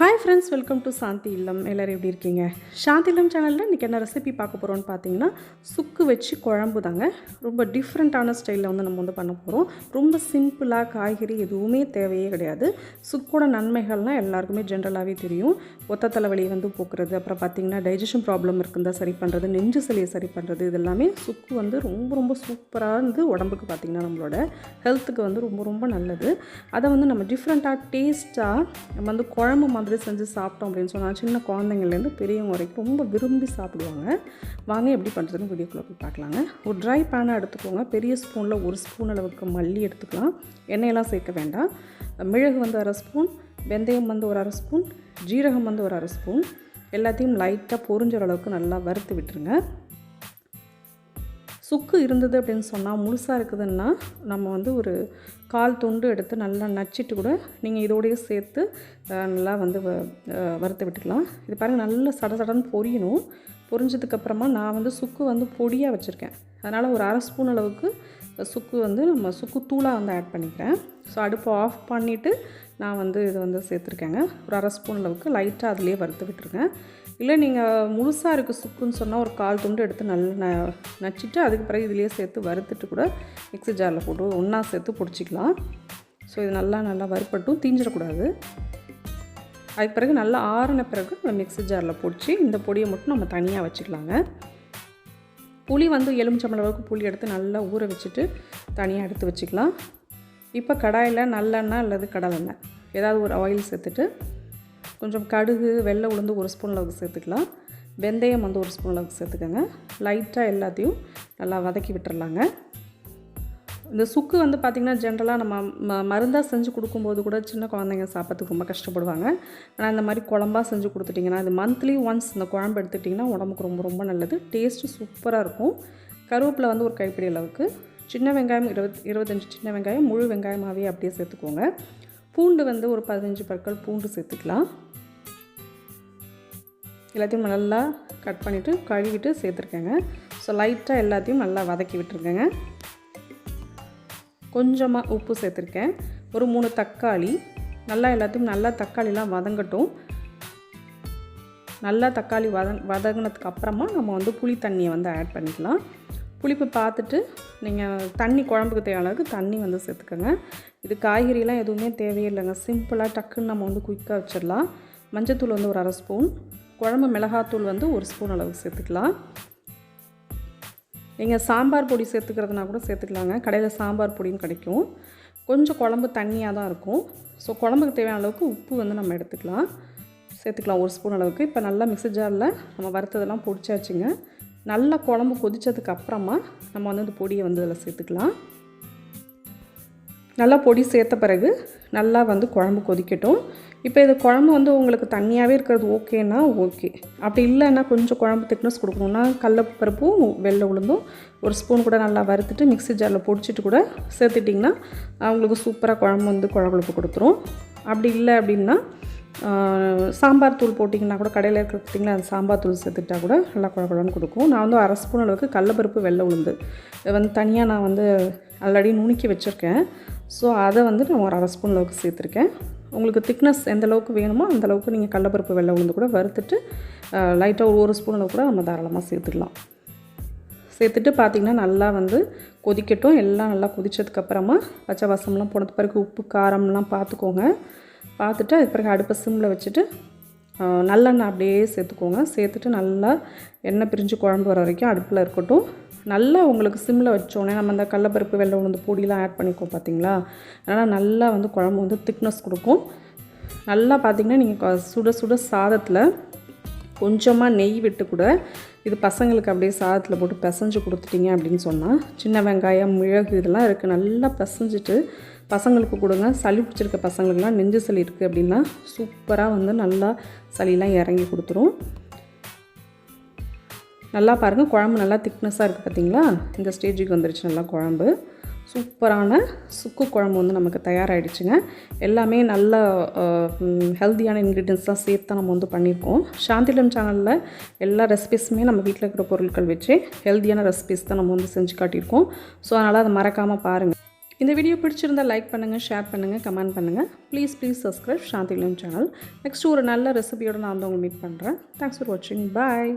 Hi friends welcome to Shanti இல்லம் எல்லோரும் எப்படி இருக்கீங்க? சாந்தி இல்லம் சேனலில் இன்றைக்கி என்ன ரெசிபி பார்க்க போகிறோம்னு பார்த்தீங்கன்னா சுக்கு வச்சு குழம்பு தாங்க. ரொம்ப டிஃப்ரெண்ட்டான ஸ்டைலில் வந்து நம்ம வந்து பண்ண போகிறோம் ரொம்ப சிம்பிளாக காய்கறி எதுவுமே தேவையே கிடையாது. சுக்கோட நன்மைகள்லாம் எல்லாருக்குமே ஜென்ரலாகவே தெரியும். ஒத்த தலைவலியை வந்து போக்குறது அப்புறம் பார்த்தீங்கன்னா டைஜஷன் ப்ராப்ளம் இருக்குதா சரி பண்ணுறது நெஞ்சு சளியை சரி பண்ணுறது இது எல்லாமே சுக்கு வந்து ரொம்ப ரொம்ப சூப்பராக இருந்து உடம்புக்கு பார்த்திங்கன்னா நம்மளோட ஹெல்த்துக்கு வந்து ரொம்ப ரொம்ப நல்லது. அதை வந்து நம்ம டிஃப்ரெண்ட்டாக டேஸ்ட்டாக நம்ம வந்து குழம்பு மாதிரி செஞ்சு சாப்பிட்டோம் அப்படின்னு சொன்னால் சின்ன குழந்தைங்கள்லேருந்து பெரியவங்க வரைக்கும் ரொம்ப விரும்பி சாப்பிடுவாங்க. வாங்க எப்படி பண்ணுறதுன்னு வீடியோக்குள்ளே போய் பார்க்கலாங்க. ஒரு ட்ரை பேனை எடுத்துக்கோங்க. பெரிய ஸ்பூனில் ஒரு ஸ்பூன் அளவுக்கு மல்லி எடுத்துக்கலாம். எண்ணெயெல்லாம் சேர்க்க வேண்டாம். மிளகு வந்து அரை ஸ்பூன் வெந்தயம் வந்து ஒரு அரை ஸ்பூன் ஜீரகம் வந்து ஒரு அரை ஸ்பூன். எல்லாத்தையும் லைட்டாக பொரிஞ்ச அளவுக்கு நல்லா வறுத்து விட்டுருங்க. சுக்கு இருந்தது அப்படின்னு சொன்னால் முழுசாக இருக்குதுன்னா நம்ம வந்து ஒரு கால் துண்டு எடுத்து நல்லா நச்சிட்டு கூட நீங்கள் இதோடய சேர்த்து நல்லா வந்து வ- வறுத்து விட்டுக்கலாம். இது பாருங்கள் நல்லா சட சடன்னு பொரியணும் பொரிஞ்சதுக்கப்புறமா நான் வந்து சுக்கு வந்து பொடியாக வச்சுருக்கேன். அதனால் ஒரு அரை ஸ்பூன் அளவுக்கு சுக்கு வந்து நம்ம சுக்கு தூளாக வந்து ஆட் பண்ணிக்கிறேன். ஸோ அடுப்பை ஆஃப் பண்ணிவிட்டு நான் வந்து இதை வந்து சேர்த்துருக்கேங்க. ஒரு அரை ஸ்பூன் அளவுக்கு லைட்டாக அதிலே வறுத்து விட்டுருங்க. இல்லை நீங்கள் முழுசாக இருக்குது சுக்குன்னு சொன்னால் ஒரு கால் துண்டு எடுத்து நல்லா ந நச்சிட்டு அதுக்கு பிறகு இதிலேயே சேர்த்து வறுத்துட்டு கூட மிக்ஸி ஜாரில் போட்டு ஒன்றா சேர்த்து பிடிச்சிக்கலாம். ஸோ இது நல்லா நல்லா வறுப்பட்டும் தீஞ்சிடக்கூடாது. அதுக்கு பிறகு நல்லா ஆறின பிறகு நம்ம மிக்ஸி ஜாரில் பிடிச்சி இந்த பொடியை மட்டும் நம்ம தனியாக வச்சுக்கலாங்க. புளி வந்து எலுமிச்சம்பழம் அளவுக்கு புளி எடுத்து நல்லா ஊற வச்சுட்டு தனியாக எடுத்து வச்சுக்கலாம். இப்போ கடாயில் நல்லெண்ணெய் அல்லது கடலெண்ணெய் ஏதாவது ஒரு ஆயில் சேர்த்துட்டு கொஞ்சம் கடுகு வெள்ளை உளுந்து ஒரு ஸ்பூன் அளவுக்கு சேர்த்துக்கலாம். வெந்தயம் வந்து ஒரு ஸ்பூன் அளவுக்கு சேர்த்துக்கோங்க. லைட்டாக எல்லாத்தையும் நல்லா வதக்கி விட்டுறலாங்க. இந்த சுக்கு வந்து பார்த்திங்கன்னா ஜென்ரலாக நம்ம ம மருந்தாக செஞ்சு கொடுக்கும்போது கூட சின்ன குழந்தைங்க சாப்பிட்றதுக்கு ரொம்ப கஷ்டப்படுவாங்க. ஆனால் இந்த மாதிரி குழம்பா செஞ்சு கொடுத்துட்டிங்கன்னா இது மந்த்லி ஒன்ஸ் இந்த குழம்பு எடுத்துட்டிங்கன்னா உடம்புக்கு ரொம்ப ரொம்ப நல்லது. டேஸ்ட்டு சூப்பராக இருக்கும். கருவேப்பிலை வந்து ஒரு கைப்பிடி அளவுக்கு. சின்ன வெங்காயம் இருபத் இருபத்தஞ்சி சின்ன வெங்காயம் முழு வெங்காயமாகவே அப்படியே சேர்த்துக்கோங்க. பூண்டு வந்து ஒரு பதினஞ்சு பற்கள் பூண்டு சேர்த்துக்கலாம். எல்லாத்தையும் நல்லா கட் பண்ணிவிட்டு கழுவிட்டு சேர்த்துருக்கேங்க. ஸோ லைட்டாக எல்லாத்தையும் நல்லா வதக்கி விட்டுருக்கேங்க. கொஞ்சமாக உப்பு சேர்த்துருக்கேன். ஒரு மூணு தக்காளி நல்லா எல்லாத்தையும் நல்லா தக்காளிலாம் வதங்கட்டும். நல்லா தக்காளி வத வதங்கினதுக்கு அப்புறமா நம்ம வந்து புளி தண்ணியை வந்து ஆட் பண்ணிக்கலாம். புளிப்பு பார்த்துட்டு நீங்கள் தண்ணி குழம்புக்கு தேவையான அளவுக்கு தண்ணி வந்து சேர்த்துக்கோங்க. இது காய்கறிலாம் எதுவுமே தேவையில்லைங்க. சிம்பிளாக டக்குன்னு நம்ம வந்து குயிக்காக வச்சிடலாம். மஞ்சத்தூள் வந்து ஒரு அரை ஸ்பூன். குழம்பு மிளகாத்தூள் வந்து ஒரு ஸ்பூன் அளவுக்கு சேர்த்துக்கலாம். நீங்கள் சாம்பார் பொடி சேர்த்துக்கிறதுனா கூட சேர்த்துக்கலாங்க. கடையில் சாம்பார் பொடியும் கிடைக்கும். கொஞ்சம் குழம்பு தண்ணியாக தான் இருக்கும். ஸோ குழம்புக்கு தேவையான அளவுக்கு உப்பு வந்து நம்ம எடுத்துக்கலாம். சேர்த்துக்கலாம் ஒரு ஸ்பூன் அளவுக்கு. இப்போ நல்லா மிக்சி ஜாரில் நம்ம வறுத்ததெல்லாம் பொடிச்சாச்சுங்க. நல்லா குழம்பு கொதித்ததுக்கு அப்புறமா நம்ம வந்து இந்த பொடியை வந்து அதில் சேர்த்துக்கலாம். நல்லா பொடி சேர்த்த பிறகு நல்லா வந்து குழம்பு கொதிக்கட்டும். இப்போ இது குழம்பு வந்து உங்களுக்கு தண்ணியாகவே இருக்கிறது ஓகேனா ஓகே. அப்படி இல்லைன்னா கொஞ்சம் குழம்பு திக்னஸ் கொடுக்கணுன்னா கடலப்பருப்பும் வெள்ளை உளுந்தும் ஒரு ஸ்பூன் கூட நல்லா வறுத்துட்டு மிக்ஸி ஜாரில் பொடிச்சிட்டு கூட சேர்த்துட்டிங்கன்னா அவங்களுக்கு சூப்பராக குழம்பு வந்து குழம்புக்கு கொடுத்துரும். அப்படி இல்லை அப்படின்னா சாம்பார் தூள் போட்டிங்கன்னா கூட கடையில் இருக்கிற பார்த்தீங்களா அந்த சாம்பார் தூள் சேர்த்துட்டா கூட நல்லா குழம்புன்னு கொடுக்கும். நான் வந்து அரை ஸ்பூன் அளவுக்கு கடலப்பருப்பு வெள்ளை உளுந்து. வந்து தனியாக நான் வந்து ஆல்ரெடி நுணுக்கி வச்சுருக்கேன். ஸோ அதை வந்து நான் ஒரு அரை ஸ்பூன் அளவுக்கு சேர்த்துருக்கேன். உங்களுக்கு திக்னஸ் எந்த அளவுக்கு வேணுமோ அந்த அளவுக்கு நீங்கள் கடலப்பருப்பு வெள்ளை உளுந்து கூட வறுத்துட்டு லைட்டாக ஒரு ஸ்பூன் அளவு கூட நம்ம தாராளமாக சேர்த்துக்கலாம். சேர்த்துட்டு பார்த்திங்கன்னா நல்லா வந்து கொதிக்கட்டும். எல்லாம் நல்லா கொதித்ததுக்கப்புறமா பச்சை வாசம்லாம் போனது பிறகு உப்பு காரம்லாம் பார்த்துக்கோங்க பார்த்துட்டு அதுக்கு பிறகு அடுப்பை சிம்மில் வச்சுட்டு நல்லெண்ணெய் அப்படியே சேர்த்துக்கோங்க. சேர்த்துட்டு நல்லா எண்ணெய் பிரிஞ்சு குழம்பு வர வரைக்கும் அடுப்பில் இருக்கட்டும். நல்லா உங்களுக்கு சிம்மில் வச்சோன்னே நம்ம அந்த கடலப்பருப்பு வெள்ளை உளுந்து பொடியெலாம் ஆட் பண்ணிக்கோம் பார்த்தீங்களா அதனால் நல்லா வந்து குழம்பு வந்து திக்னஸ் கொடுக்கும். நல்லா பார்த்தீங்கன்னா நீங்கள் சுட சுட சாதத்தில் கொஞ்சமாக நெய் விட்டு கூட இது பசங்களுக்கு அப்படியே சாதத்தில் போட்டு பிசைஞ்சு கொடுத்துட்டீங்க அப்படின்னு சொன்னால் சின்ன வெங்காயம் மிளகு இதெல்லாம் இருக்குது நல்லா பிசைஞ்சிட்டு பசங்களுக்கு கொடுங்க. சளி பிடிச்சிருக்க பசங்களுக்குலாம் நெஞ்சு சளி இருக்குது அப்படின்னா சூப்பராக வந்து நல்லா சளிலாம் இறங்கி கொடுத்துரும். நல்லா பாருங்கள் குழம்பு நல்லா திக்னஸாக இருக்குது பார்த்தீங்களா இந்த ஸ்டேஜுக்கு வந்துருச்சு நல்லா குழம்பு. சூப்பரான சுக்கு குழம்பு வந்து நமக்கு தயாராகிடுச்சுங்க எல்லாமே நல்ல ஹெல்த்தியான இன்க்ரீடியன்ஸ் தான் சேர்த்து தான் நம்ம வந்து பண்ணியிருக்கோம் சாந்திலம் சேனலில் எல்லா ரெசிபிஸுமே நம்ம வீட்டில் இருக்கிற பொருட்கள் வச்சு ஹெல்த்தியான ரெசிபிஸ் தான் நம்ம வந்து செஞ்சு காட்டியிருக்கோம். ஸோ அதனால் அதை மறக்காமல் பாருங்கள் இந்த வீடியோ பிடிச்சிருந்தா லைக் பண்ணுங்கள் ஷேர் பண்ணுங்கள் கமெண்ட் பண்ணுங்கள் please please subscribe Shanti channel next ஒரு நல்ல ரெசிபியோட நான் வந்து உங்களை மீட் பண்ணுறேன் தேங்க்ஸ் ஃபார் வாட்சிங் பாய்